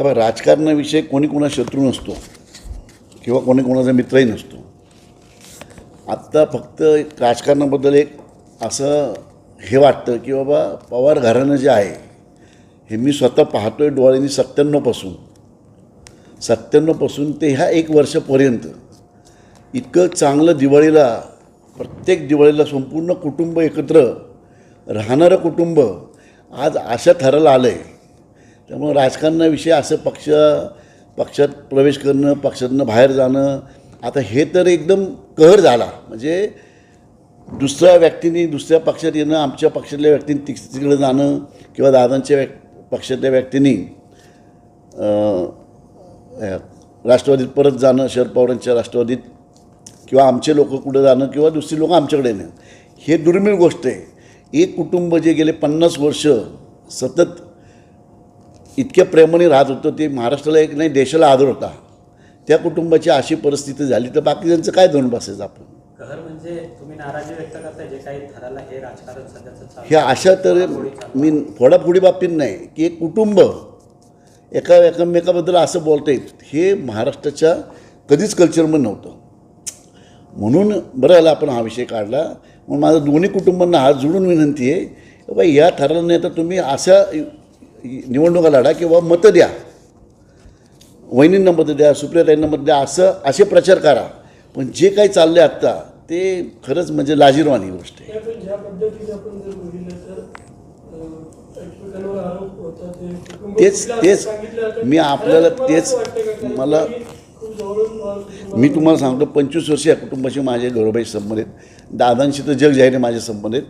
हे बघ राजकारणाविषयी कोणी कोणा शत्रू नसतो किंवा कोणी कोणाचा मित्रही नसतो. आत्ता फक्त एक राजकारणाबद्दल एक असं हे वाटतं की बाबा पवार घराणं जे आहे हे मी स्वतः पाहतो आहे डोळ्यांनी सत्त्याण्णवपासून सत्त्याण्णवपासून ते ह्या एक वर्षापर्यंत इतकं चांगलं दिवाळीला प्रत्येक दिवाळीला संपूर्ण कुटुंब एकत्र राहणारं कुटुंब आज अशा थराला आलं आहे त्यामुळं राजकारणाविषयी असं पक्ष पक्षात प्रवेश करणं पक्षातनं बाहेर जाणं आता हे तर एकदम कहर झाला. म्हणजे दुसऱ्या व्यक्तींनी दुसऱ्या पक्षात येणं आमच्या पक्षातल्या व्यक्तींनी तिक तिकडे जाणं किंवा दादांच्या व्यक् पक्षातल्या व्यक्तींनी राष्ट्रवादीत परत जाणं शरद पवारांच्या राष्ट्रवादीत किंवा आमचे लोक कुठं जाणं किंवा दुसरी लोकं आमच्याकडे येणं हे दुर्मिळ गोष्ट आहे. एक कुटुंब जे गेले पन्नास वर्ष सतत इतक्या प्रेमाने राहत होतं ते महाराष्ट्राला एक नाही देशाला आदर होता. त्या कुटुंबाची अशी परिस्थिती झाली तर बाकीच्यांचं काय धरून बसायचं आपण? कहर म्हणजे हे अशा तर मी फोडाफोडी बाबतीत नाही की एक कुटुंब एका एकमेकाबद्दल असं बोलता येत हे महाराष्ट्राच्या कधीच कल्चरमध्ये नव्हतं. म्हणून बरं झालं आपण हा विषय काढला. म्हणून माझं दोन्ही कुटुंबांना हात जोडून विनंती आहे की बाबा या ठराला नाही तर तुम्ही अशा निवडणुका लढा किंवा मतं द्या. वहिनींना मतं द्या सुप्रियाताईंना मतं द्या असं असे प्रचार करा. पण जे काही चाललं आहे आत्ता ते खरंच म्हणजे लाजीरवाणी गोष्ट आहे. तेच- तेच. मी आपल्याला तेच- मला- मी तुम्हाला सांगतो पंचवीस वर्ष या कुटुंबाशी माझे गौरवभाई संबंध आहेत. दादांशी तर जग जाहीर माझे संबंध आहेत.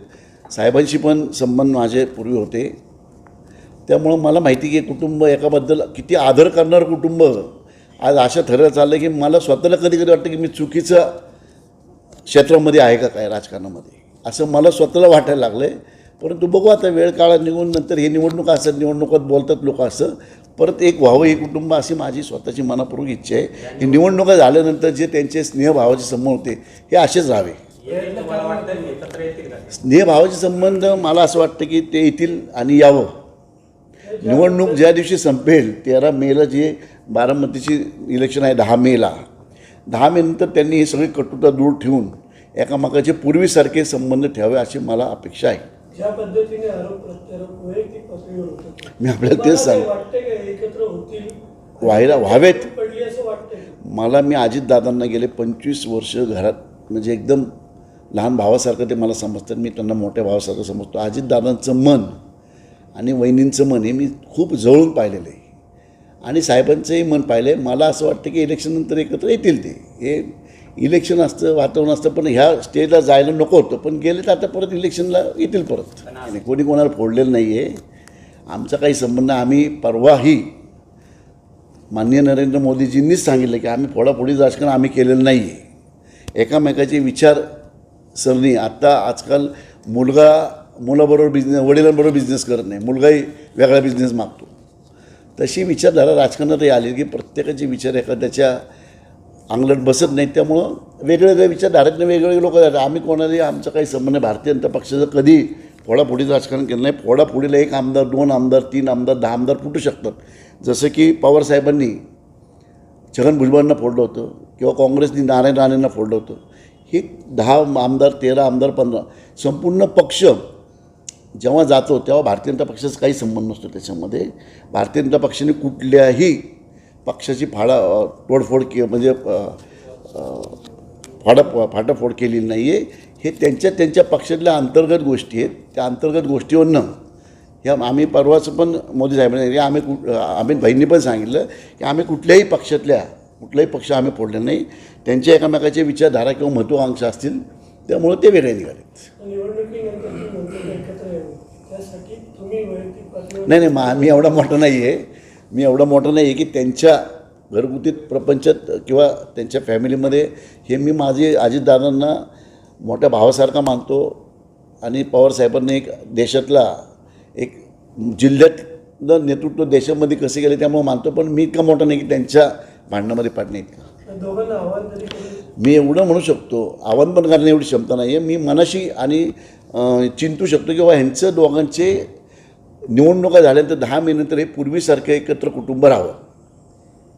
साहेबांशी पण संबंध माझे पूर्वी होते. त्यामुळं मला माहिती की कुटुंब एकाबद्दल किती आदर करणारं कुटुंब आज अशा ठरलं चाललं की मला स्वतःला कधी कधी वाटतं की मी चुकीचं क्षेत्रामध्ये आहे का काय राजकारणामध्ये? असं मला स्वतःला वाटायला लागलं आहे परंतु बघू आता वेळ काळात निघून नंतर हे निवडणुका असतात निवडणुकात बोलतात लोक असं परत एक व्हावं हे कुटुंब अशी माझी स्वतःची मनापूर्वक इच्छा आहे. की निवडणुका झाल्यानंतर जे त्यांचे स्नेहभावाचे संबंध होते हे असेच राहावे. स्नेहभावाचे संबंध मला असं वाटतं की ते येतील आणि यावं. निवडणूक ज्या दिवशी संपेल तेरा मेला जे बारामतीची इलेक्शन आहे दहा मेला. दहा मेनंतर त्यांनी ही सगळी कटुता दूर ठेवून एकामेकाचे पूर्वीसारखे संबंध ठेवावे अशी मला अपेक्षा आहे. ज्या पद्धतीने आरोप प्रत्यारोप वैयक्तिक पातळीवर होतात मी आपल्याला तेच सांग काही वाटतंय का एकत्र होतील? व्हायला व्हावेत. पडली असं वाटतंय का? मला मी अजितदादांना गेले पंचवीस वर्ष घरात म्हणजे एकदम लहान भावासारखं ते मला समजतात. मी त्यांना मोठ्या भावासारखं समजतो. अजितदादांचं मन आणि वहिनींचं मन हे मी खूप जवळून पाहिलेलं आहे. आणि साहेबांचंही मन पाहिलं आहे मला असं वाटतं की इलेक्शननंतर एकत्र येतील ते. हे इलेक्शन असतं वातावरण असतं पण ह्या स्टेजला जायला नको होतं. पण गेले तर आता परत इलेक्शनला येतील परत. आणि कोणी कोणाला फोडलेलं नाही आहे आमचा काही संबंध आम्ही परवाही माननीय नरेंद्र मोदीजींनीच सांगितलं की आम्ही फोडाफोडी राजकारण आम्ही केलेलं नाही आहे एकामेकाचे विचार सरणी आत्ता आजकाल मुलगा मुलाबरोबर बिझनेस वडिलांबरोबर बिझनेस करत नाही. मुलगाही वेगळा बिझनेस मागतो. तशी विचारधारा राजकारणातही आली की प्रत्येकाचे विचार एखाद्याच्या अंगलट बसत नाहीत. त्यामुळं वेगवेगळ्या विचारधारेतनं वेगवेगळे लोक जातात. आम्ही कोणालाही आमचा काही संबंध नाही. भारतीय जनता पक्षाचं कधी फोडाफोडीचं राजकारण केलं नाही. फोडाफोडीला एक आमदार दोन आमदार तीन आमदार दहा आमदार फुटू शकतात. जसं की पवारसाहेबांनी छगन भुजबळांना फोडलं होतं किंवा काँग्रेसनी नारायण राणेंना फोडलं होतं. हे दहा आमदार तेरा आमदार पंधरा संपूर्ण पक्ष जेव्हा जातो तेव्हा भारतीय जनता पक्षाचा काही संबंध नसतो त्याच्यामध्ये. भारतीय जनता पक्षाने कुठल्याही पक्षाची फाडा तोडफोड के म्हणजे फाडा फाटाफोड केलेली नाही आहे हे त्यांच्या त्यांच्या पक्षातल्या अंतर्गत गोष्टी आहेत. त्या अंतर्गत गोष्टीवरनं ह्या आम्ही परवाचं पण मोदी साहेबांनी आम्ही कुठ अमित भाईंनी पण सांगितलं की आम्ही कुठल्याही पक्षातल्या कुठलाही पक्ष आम्ही फोडले नाही. त्यांच्या एकामेकाचे विचारधारा किंवा महत्त्वाकांक्षा असतील त्यामुळे ते वेगळे निघालेत. निवडणुकीनंतर एकत्र यावं. त्यासाठी तुम्ही वैयक्तिक पातळीवर नाही नाही मा मी एवढा मोठा नाही आहे मी एवढा मोठा नाही आहे की त्यांच्या घरगुती प्रपंचात किंवा त्यांच्या फॅमिलीमध्ये हे मी माझे अजितदादांना मोठ्या भावासारखा मानतो. आणि पवारसाहेबांनी एक देशातला एक जिल्ह्यातलं नेतृत्व देशामध्ये कसे गेले त्यामुळे मानतो पण मी इतका मोठा नाही की त्यांच्या भांडणामध्ये पाडणे इतका. दोघांना आव्हान तरी करून मी एवढं म्हणू शकतो आव्हान पण करण्याची एवढी क्षमता नाही आहे मी मनाशी आणि चिंतू शकतो किंवा ह्यांचं दोघांचे निवडणुका झाल्यानंतर दहा महिन्यानंतर हे पूर्वीसारखं एकत्र कुटुंब राहावं.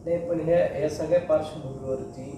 नाही पण ह्या या सगळ्या पार्श्वभूमीवरती